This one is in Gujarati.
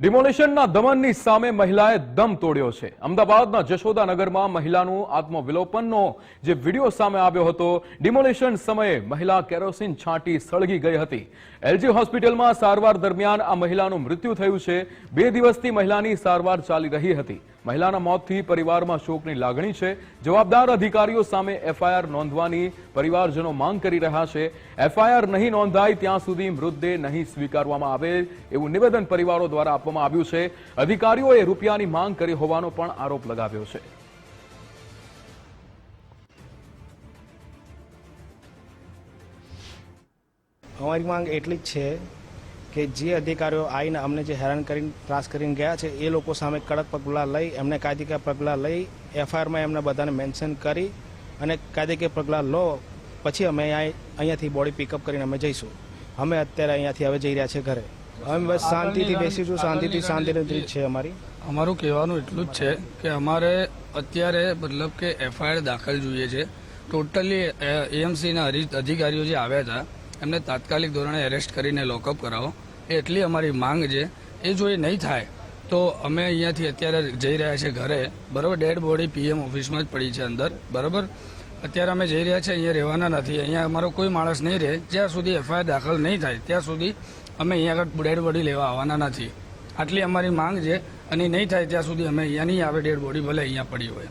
ડિમોલિશનના દમનની સામે મહિલાએ દમ તોડ્યો છે. અમદાવાદના જશોદાનગરમાં મહિલાનું આત્મવિલોપનનો જે વીડિયો સામે આવ્યો હતો ડિમોલિશન સમયે મહિલા કેરોસીન છાંટી સળગી ગઈ હતી. એલજી હોસ્પિટલમાં સારવાર દરમિયાન આ મહિલાનું મૃત્યુ થયું છે. બે દિવસથી મહિલાની સારવાર ચાલી રહી હતી. મહિલાના મોતથી પરિવારમાં શોકની લાગણી છે. જવાબદાર અધિકારીઓ સામે એફઆઈઆર નોંધવાની પરિવારજનો માંગ કરી રહ્યા છે. એફઆઈઆર નહીં નોંધાય ત્યાં સુધી મૃતદેહ નહીં સ્વીકારવામાં આવે એવું નિવેદન પરિવારો દ્વારા આપવામાં આવ્યું છે. અધિકારીઓએ રૂપિયાની માંગ કરી હોવાનો પણ આરોપ લગાવ્યો છે. અમારી માંગ એટલી જ છે કે જે અધિકારીઓ આવીને અમને જે હેરાન કરીને ત્રાસ કરીને ગયા છે એ લોકો સામે કડક પગલાં લઈ એમને કાયદેકીય પગલાં લઈ એફઆઈઆરમાં એમને બધાને મેન્શન કરી અને કાયદેકીય પગલાં લો પછી અમે અહીં અહીંયાથી બોડી પિકઅપ કરીને અમે જઈશું. અમે અત્યારે અહીંયાથી હવે જઈ રહ્યા છે ઘરે. અમે બસ શાંતિથી બેસીશું શાંતિથી શાંતિની છે અમારી. અમારું કહેવાનું એટલું જ છે કે અમારે અત્યારે મતલબ કે એફઆઈઆર દાખલ જોઈએ છે. ટોટલી એએમસીના અધિકારીઓ જે આવ્યા હતા એમને તાત્કાલિક ધોરણે એરેસ્ટ કરીને લોકઅપ કરાવો. એટલી અમારી માંગ છે. એ જો એ નહીં થાય, તો અમે અહીંયાથી અત્યારે જઈ રહ્યા છીએ ઘરે. બરાબર? ડેડ બોડી પીએમ ઓફિસમાં જ પડી છે અંદર. બરાબર? અત્યારે અમે જઈ રહ્યા છીએ અહીંયા રહેવાના નથી. અહીંયા અમારો કોઈ માણસ નહીં રહે. જ્યાં સુધી એફઆઈઆર દાખલ નહીં થાય, ત્યાં સુધી અમે અહીંયા આગળ ડેડ બોડી લેવા આવવાના નથી. આટલી અમારી માંગ છે, અને નહીં થાય ત્યાં સુધી અમે અહીંયા નહીં આવે ડેડ બોડી, ભલે અહીંયા પડી હોય.